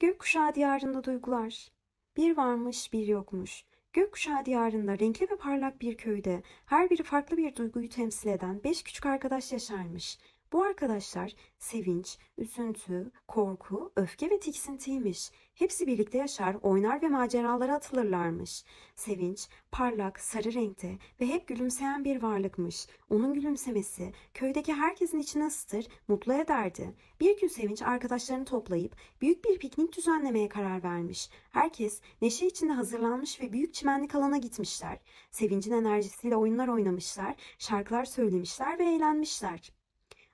Gökkuşağı diyarında duygular. Bir varmış, bir yokmuş. Gökkuşağı diyarında renkli ve parlak bir köyde her biri farklı bir duyguyu temsil eden beş küçük arkadaş yaşarmış. Bu arkadaşlar sevinç, üzüntü, korku, öfke ve tiksintiymiş. Hepsi birlikte yaşar, oynar ve maceralara atılırlarmış. Sevinç, parlak, sarı renkte ve hep gülümseyen bir varlıkmış. Onun gülümsemesi köydeki herkesin içini ısıtır, mutlu ederdi. Bir gün Sevinç arkadaşlarını toplayıp büyük bir piknik düzenlemeye karar vermiş. Herkes neşe içinde hazırlanmış ve büyük çimenlik alana gitmişler. Sevincin enerjisiyle oyunlar oynamışlar, şarkılar söylemişler ve eğlenmişler.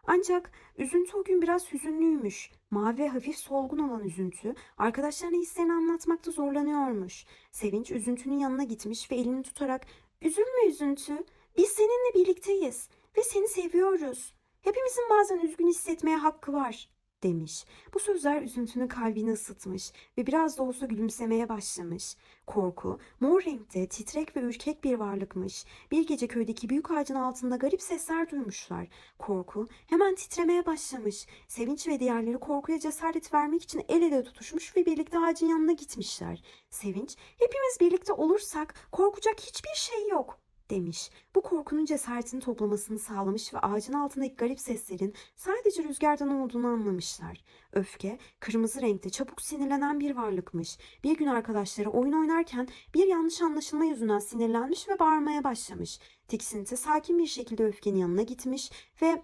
Ancak üzüntü o gün biraz hüzünlüymüş. Mavi ve hafif solgun olan üzüntü arkadaşlarına hislerini anlatmakta zorlanıyormuş. Sevinç üzüntünün yanına gitmiş ve elini tutarak ''Üzülme üzüntü, biz seninle birlikteyiz ve seni seviyoruz. Hepimizin bazen üzgün hissetmeye hakkı var.'' Demiş. Bu sözler üzüntünün kalbini ısıtmış ve biraz da olsa gülümsemeye başlamış. Korku, mor renkte, titrek ve ürkek bir varlıkmış. Bir gece köydeki büyük ağacın altında garip sesler duymuşlar. Korku hemen titremeye başlamış. Sevinç ve diğerleri korkuya cesaret vermek için el ele tutuşmuş ve birlikte ağacın yanına gitmişler. Sevinç, hepimiz birlikte olursak korkacak hiçbir şey yok demiş. Bu korkunun cesaretini toplamasını sağlamış ve ağacın altındaki garip seslerin sadece rüzgardan olduğunu anlamışlar. Öfke, kırmızı renkte çabuk sinirlenen bir varlıkmış. Bir gün arkadaşları oyun oynarken bir yanlış anlaşılma yüzünden sinirlenmiş ve bağırmaya başlamış. Tiksinti sakin bir şekilde öfkenin yanına gitmiş ve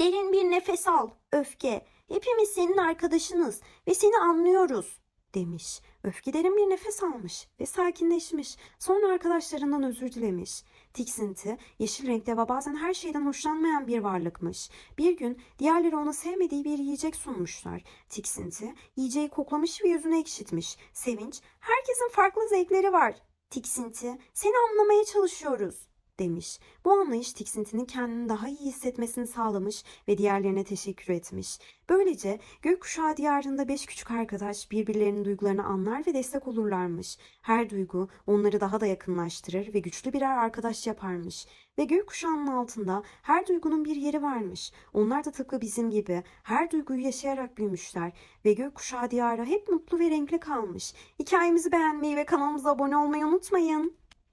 Derin bir nefes al, öfke. Hepimiz senin arkadaşınız ve seni anlıyoruz, demiş. Öfke bir nefes almış ve sakinleşmiş. Sonra arkadaşlarından özür dilemiş. Tiksinti, yeşil renkte ve bazen her şeyden hoşlanmayan bir varlıkmış. Bir gün diğerleri ona sevmediği bir yiyecek sunmuşlar. Tiksinti, yiyeceği koklamış ve yüzünü ekşitmiş. Sevinç, herkesin farklı zevkleri var. Tiksinti, seni anlamaya çalışıyoruz demiş. Bu anlayış tiksintinin kendini daha iyi hissetmesini sağlamış ve diğerlerine teşekkür etmiş. Böylece gökkuşağı diyarında beş küçük arkadaş birbirlerinin duygularını anlar ve destek olurlarmış. Her duygu onları daha da yakınlaştırır ve güçlü birer arkadaş yaparmış. Ve gökkuşağının altında her duygunun bir yeri varmış. Onlar da tıpkı bizim gibi her duyguyu yaşayarak büyümüşler ve gökkuşağı diyarı hep mutlu ve renkli kalmış. Hikayemizi beğenmeyi ve kanalımıza abone olmayı unutmayın.